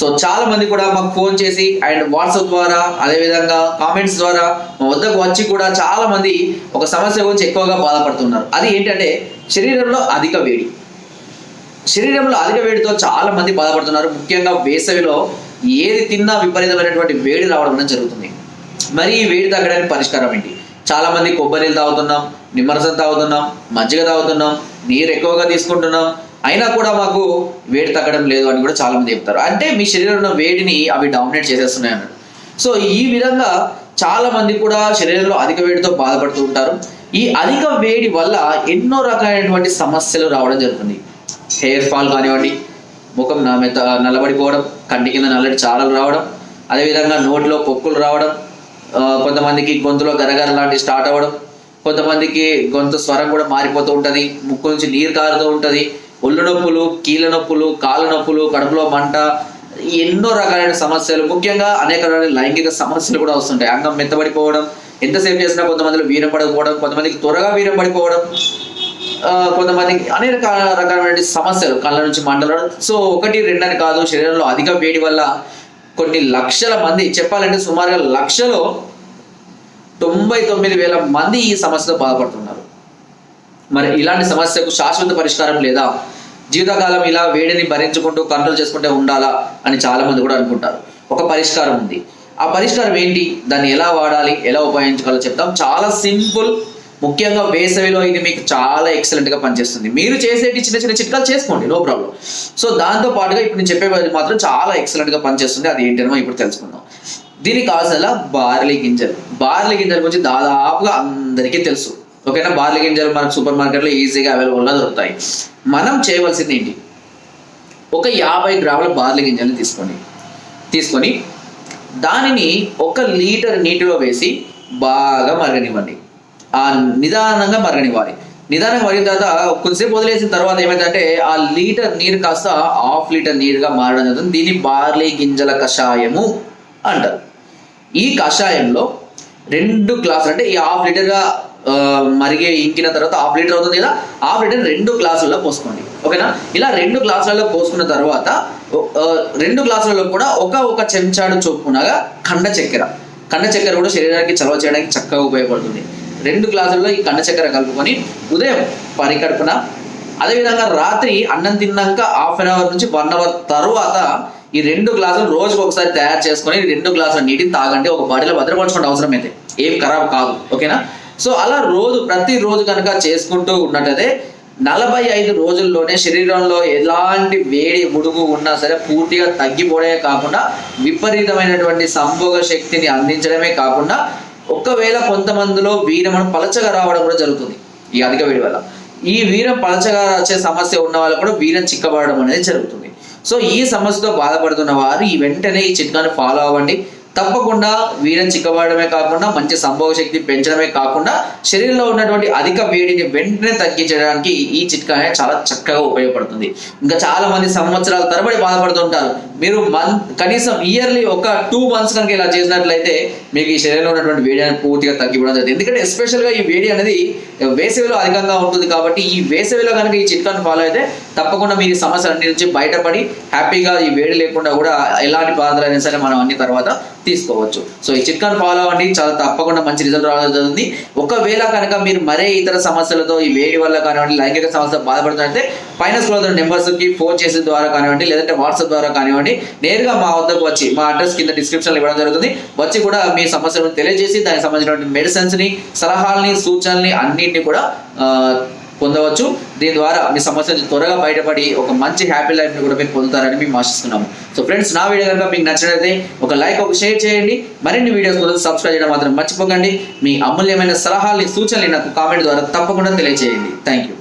So చాలా మంది కూడా మాకు ఫోన్ చేసి అండ్ వాట్సాప్ ద్వారా అదేవిధంగా కామెంట్స్ ద్వారా మా వద్దకు వచ్చి కూడా చాలా మంది ఒక సమస్య గురించి ఎక్కువగా బాధపడుతున్నారు. అది ఏంటంటే శరీరంలో అధిక వేడి. శరీరంలో అధిక వేడితో చాలా మంది బాధపడుతున్నారు. ముఖ్యంగా వేసవిలో ఏది తిన్నా విపరీతమైనటువంటి వేడి రావడం అనేది జరుగుతుంది. మరి ఈ వేడి తగ్గడానికి పరిష్కారం ఏంటి? చాలా మంది కొబ్బరి నీళ్ళు తాగుతున్నాం నిమ్మరసం తాగుతున్నాం మజ్జిగ తాగుతున్నాం నీరు ఎక్కువగా తీసుకుంటున్నాం అయినా కూడా మాకు వేడి తగ్గడం లేదు అని కూడా చాలా మంది చెప్తారు. అంటే మీ శరీరంలో వేడిని అవి డామినేట్ చేసేస్తున్నాయి అన్నాడు సో ఈ విధంగా చాలా మంది కూడా శరీరంలో అధిక వేడితో బాధపడుతూ ఉంటారు. ఈ అధిక వేడి వల్ల ఎన్నో రకాలైనటువంటి సమస్యలు రావడం జరుగుతుంది. హెయిర్ ఫాల్ కానివ్వండి ముఖం నా నల్లబడిపోవడం కంటి కింద నల్లటి చారలు రావడం అదేవిధంగా నోటిలో పొక్కులు రావడం కొంతమందికి గొంతులో గరగర లాంటివి స్టార్ట్ అవ్వడం కొంతమందికి గొంతు స్వరం కూడా మారిపోతూ ఉంటుంది ముక్కు నుంచి నీరు కారుతూ ఉంటుంది ఒళ్ళు నొప్పులు కీళ్ళ నొప్పులు కాళ్ళ నొప్పులు కడుపులో మంట ఎన్నో రకాలైన సమస్యలు. ముఖ్యంగా అనేక రకాల లైంగిక సమస్యలు కూడా వస్తుంటాయి. అంగం మెత్తబడిపోవడం ఎంతసేపు చేసినా కొంతమందిలో వీరం పడకపోవడం కొంతమందికి త్వరగా వీరం పడిపోవడం కొంతమందికి అనేక రకాల- రకాలైన సమస్యలు. కళ్ళ నుంచి మంటలు. సో ఒకటి రెండని కాదు శరీరంలో అధిక వేడి వల్ల కొన్ని లక్షల మంది చెప్పాలంటే సుమారుగా లక్షలో తొంభై తొమ్మిది వేల మంది ఈ సమస్యతో బాధపడుతున్నారు. మరి ఇలాంటి సమస్యకు శాశ్వత పరిష్కారం లేదా? జీవితకాలం ఇలా వేడిని భరించుకుంటూ కంట్రోల్ చేసుకుంటే ఉండాలా? అని చాలా మంది కూడా అనుకుంటారు. ఒక పరిష్కారం ఉంది. ఆ పరిష్కారం ఏంటి? దాన్ని ఎలా వాడాలి? ఎలా ఉపయోగించుకోవాలో చెప్తాం చాలా సింపుల్ ముఖ్యంగా వేసవిలో ఇది మీకు చాలా ఎక్సలెంట్గా పనిచేస్తుంది. మీరు చేసేటి చిన్న చిన్న చిట్కాలు చేసుకోండి నో ప్రాబ్లం సో దాంతో పాటుగా ఇప్పుడు నేను చెప్పేది మాత్రం చాలా ఎక్సలెంట్గా పనిచేస్తుంది. అది ఏంటనో ఇప్పుడు తెలుసుకుందాం. దీనికి కావాల్సిన బార్లీ గింజలు. బార్లీ గింజల గురించి దాదాపుగా అందరికీ తెలుసు. ఓకేనా? బార్లీ గింజలు మనకు సూపర్ మార్కెట్లో ఈజీగా అవైలబుల్గా దొరుకుతాయి. మనం చేయవలసింది ఏంటి? ఒక యాభై గ్రాముల బార్లీ గింజల్ని తీసుకోండి. తీసుకొని దానిని ఒక లీటర్ నీటిలో వేసి బాగా మరగనివ్వండి. ఆ నిదానంగా మరగనివ్వాలి. నిదానంగా మరిగిన తర్వాత కొద్దిసేపు వదిలేసిన తర్వాత ఏమైందంటే ఆ లీటర్ నీరు కాస్త హాఫ్ లీటర్ నీరుగా మారడం జరుగుతుంది. దీన్ని బార్లీ గింజల కషాయము అంటారు. ఈ కషాయంలో రెండు గ్లాసులు అంటే ఈ హాఫ్ లీటర్గా మరిగే ఇంకిన తర్వాత హాఫ్ లీటర్ అవుతుంది కదా హాఫ్ లీటర్ రెండు గ్లాసుల్లో పోసుకోండి. ఓకేనా? ఇలా రెండు గ్లాసులలో పోసుకున్న తర్వాత రెండు గ్లాసులలో కూడా ఒక ఒక చెంచాడు చొప్పునగా కండ చక్కెర. కండ చక్కెర కూడా శరీరానికి చలవ చేయడానికి చక్కగా ఉపయోగపడుతుంది. రెండు గ్లాసుల్లో ఈ కండ చక్కెర కలుపుకొని ఉదయం పరికడుపున అదేవిధంగా రాత్రి అన్నం తిన్నాక హాఫ్ అన్ అవర్ నుంచి వన్ అవర్ తర్వాత ఈ రెండు గ్లాసులు రోజుకు ఒకసారి తయారు చేసుకొని రెండు గ్లాసుల నీటిని తాగండి. ఒక బాడీలో భద్రపరచుకోండి అవసరం అయితే ఏం ఖరాబ్ కాదు. ఓకేనా? సో అలా రోజు ప్రతిరోజు కనుక చేసుకుంటూ ఉన్నట్టయితే నలభై ఐదు రోజుల్లోనే శరీరంలో ఎలాంటి వేడి ఉడుగు ఉన్నా సరే పూర్తిగా తగ్గిపోవడమే కాకుండా విపరీతమైనటువంటి సంభోగ శక్తిని అందించడమే కాకుండా ఒకవేళ కొంతమందిలో వీరమనం పలచగా రావడం కూడా జరుగుతుంది. ఈ అధిక వేడి వల్ల. ఈ వీరం పలచగా వచ్చే సమస్య ఉన్న వాళ్ళు కూడా వీరం చిక్కబడడం అనేది జరుగుతుంది. సో ఈ సమస్యతో బాధపడుతున్న వారు ఈ వెంటనే ఈ చిట్కాను ఫాలో అవ్వండి. తప్పకుండా వీరం చిక్కబడమే కాకుండా మంచి సంభవ శక్తి పెంచడమే కాకుండా శరీరంలో ఉన్నటువంటి అధిక వేడిని వెంటనే తగ్గించడానికి ఈ చిట్కా అనేది చాలా చక్కగా ఉపయోగపడుతుంది. ఇంకా చాలా మంది సంవత్సరాల తరబడి బాధపడుతుంటారు. మీరు మంత్ కనీసం ఇయర్లీ ఒక టూ మంత్స్ కనుక ఇలా చేసినట్లయితే మీకు ఈ శరీరంలో ఉన్నటువంటి వేడి అనేది పూర్తిగా తగ్గిపోవడం జరుగుతుంది. ఎందుకంటే ఎస్పెషల్గా ఈ వేడి అనేది వేసవిలో అధికంగా ఉంటుంది కాబట్టి ఈ వేసవిలో కనుక ఈ చిట్కాను ఫాలో అయితే తప్పకుండా మీరు ఈ సమస్యలన్నిటి నుంచి బయటపడి హ్యాపీగా ఈ వేడి లేకుండా కూడా ఎలాంటి బాధలు అయినా సరే మనం అన్ని తర్వాత తీసుకోవచ్చు. సో ఈ చిట్కాను ఫాలో అవ్వండి. చాలా తప్పకుండా మంచి రిజల్ట్ రావడం జరుగుతుంది. ఒకవేళ కనుక మీరు మరే ఇతర సమస్యలతో ఈ వేడి వల్ల కానివ్వండి లైంగిక సమస్య బాధపడుతుంటే పైన స్కూల్ నెంబర్స్కి ఫోన్ చేసే ద్వారా కానివ్వండి లేదంటే వాట్సాప్ ద్వారా కానివ్వండి నేరుగా మా వద్దకు వచ్చి మా అడ్రస్ కింద డిస్క్రిప్షన్ ఇవ్వడం జరుగుతుంది. వచ్చి కూడా మీ సమస్యలను తెలియజేసి దానికి సంబంధించినటువంటి మెడిసిన్స్ని సలహాలని సూచనల్ని అన్నింటినీ కూడా పొందవచ్చు. దీని ద్వారా మీ సమస్య నుంచి త్వరగా బయటపడి ఒక మంచి హ్యాపీ లైఫ్ని కూడా మీరు పొందుతారని మేము ఆశిస్తున్నాము. సో ఫ్రెండ్స్ నా వీడియో కనుక మీకు నచ్చినట్లయితే ఒక లైక్ ఒక షేర్ చేయండి. మరిన్ని వీడియోస్ కోసం సబ్స్క్రైబ్ చేయడం మాత్రం మర్చిపోకండి. మీ అమూల్యమైన సలహాలని సూచనలు నాకు కామెంట్ ద్వారా తప్పకుండా తెలియజేయండి. Thank you